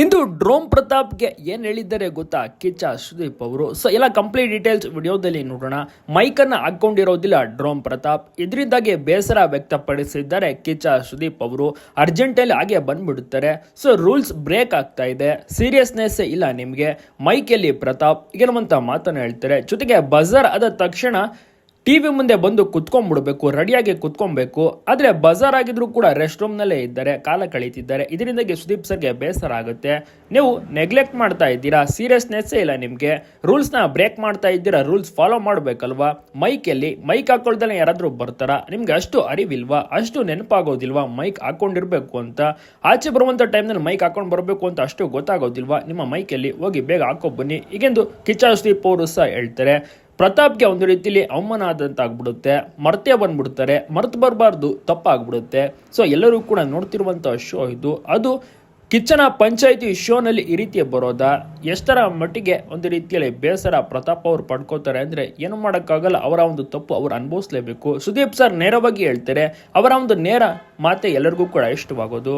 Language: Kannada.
ಇಂದು ಡ್ರೋಮ್ ಪ್ರತಾಪ್ಗೆ ಏನು ಹೇಳಿದ್ದಾರೆ ಗೊತ್ತಾ? ಕಿಚ್ಚ ಸುದೀಪ್ ಅವರು. ಸೊ ಎಲ್ಲ ಕಂಪ್ಲೀಟ್ ಡೀಟೇಲ್ಸ್ ವಿಡಿಯೋದಲ್ಲಿ ನೋಡೋಣ. ಮೈಕನ್ನು ಹಾಕ್ಕೊಂಡಿರೋದಿಲ್ಲ ಡ್ರೋಮ್ ಪ್ರತಾಪ್. ಇದರಿಂದಾಗಿ ಬೇಸರ ವ್ಯಕ್ತಪಡಿಸಿದ್ದಾರೆ ಕಿಚ್ಚ ಸುದೀಪ್ ಅವರು. ಅರ್ಜೆಂಟಲ್ಲಿ ಹಾಗೆ ಬಂದ್ಬಿಡುತ್ತಾರೆ. ಸೊ ರೂಲ್ಸ್ ಬ್ರೇಕ್ ಆಗ್ತಾ ಇದೆ. ಸೀರಿಯಸ್ನೆಸ್ ಇಲ್ಲ ನಿಮಗೆ. ಮೈಕಲ್ಲಿ ಪ್ರತಾಪ್. ಏನೋ ಅಂತ ಮಾತನ್ನು ಹೇಳ್ತಾರೆ. ಜೊತೆಗೆ ಬಜಾರ್ ಆದ ತಕ್ಷಣ ಟಿವಿ ಮುಂದೆ ಬಂದು ಕುತ್ಕೊಂಡ್ಬಿಡ್ಬೇಕು, ರೆಡಿಯಾಗಿ ಕುತ್ಕೊಬೇಕು ಆದ್ರೆ ಬಜಾರ್ ಆಗಿದ್ರು ಕೂಡ ರೆಸ್ಟ್ ರೂಮ್ ನಲ್ಲೇ ಇದ್ದಾರೆ, ಕಾಲ ಕಳೀತಿದ್ದಾರೆ, ಇದರಿಂದಾಗಿ ಸುದೀಪ್ ಸರ್ಗೆ ಬೇಸರ ಆಗುತ್ತೆ. ನೀವು ನೆಗ್ಲೆಕ್ಟ್ ಮಾಡ್ತಾ ಇದ್ದೀರಾ? ಸೀರಿಯಸ್ನೆಸ್ಸೇ ಇಲ್ಲ ನಿಮಗೆ. ರೂಲ್ಸ್ನ ಬ್ರೇಕ್ ಮಾಡ್ತಾ ಇದ್ದೀರಾ? ರೂಲ್ಸ್ ಫಾಲೋ ಮಾಡಬೇಕಲ್ವಾ? ಮೈಕಲ್ಲಿ ಮೈಕ್ ಹಾಕೊಳ್ದಲ್ಲೇ ಯಾರಾದರೂ ಬರ್ತಾರಾ? ನಿಮ್ಗೆ ಅಷ್ಟು ಅರಿವಿಲ್ವಾ? ಅಷ್ಟು ನೆನಪಾಗೋದಿಲ್ವಾ? ಮೈಕ್ ಹಾಕೊಂಡಿರ್ಬೇಕು ಅಂತ. ಆಚೆ ಬರುವಂಥ ಟೈಮ್ನಲ್ಲಿ ಮೈಕ್ ಹಾಕೊಂಡು ಬರಬೇಕು ಅಂತ ಅಷ್ಟು ಗೊತ್ತಾಗೋದಿಲ್ವಾ? ನಿಮ್ಮ ಮೈಕಲ್ಲಿ ಹೋಗಿ ಬೇಗ ಹಾಕೋ ಬನ್ನಿ. ಈಗೆಂದು ಕಿಚ್ಚ ಸುದೀಪ್ ಅವರು ಸಹ ಹೇಳ್ತಾರೆ ಪ್ರತಾಪ್ಗೆ ಒಂದು ರೀತಿಲಿ ಅವಮಾನ ಆದಂತ ಆಗ್ಬಿಡುತ್ತೆ ಮರ್ತೇ ಬಂದ್ಬಿಡ್ತಾರೆ. ಮರ್ತು ಬರಬಾರ್ದು, ತಪ್ಪಾಗ್ಬಿಡುತ್ತೆ. ಸೊ ಎಲ್ಲರೂ ಕೂಡ ನೋಡ್ತಿರುವಂಥ ಶೋ ಇದು. ಅದು ಕಿಚ್ಚನ ಪಂಚಾಯಿತಿ ಶೋನಲ್ಲಿ ಈ ರೀತಿ ಬರೋದಾ? ಎಷ್ಟರ ಮಟ್ಟಿಗೆ ಒಂದು ರೀತಿಯಲ್ಲಿ ಬೇಸರ ಪ್ರತಾಪ್ ಅವರು ಪಡ್ಕೋತಾರೆ ಅಂದರೆ ಏನು ಮಾಡೋಕ್ಕಾಗಲ್ಲ, ಅವರ ಒಂದು ತಪ್ಪು ಅವರು ಅನುಭವಿಸ್ಲೇಬೇಕು. ಸುದೀಪ್ ಸರ್ ನೇರವಾಗಿ ಹೇಳ್ತಾರೆ, ಅವರ ಒಂದು ನೇರ ಮಾತೆ ಎಲ್ಲರಿಗೂ ಕೂಡ ಇಷ್ಟವಾಗೋದು.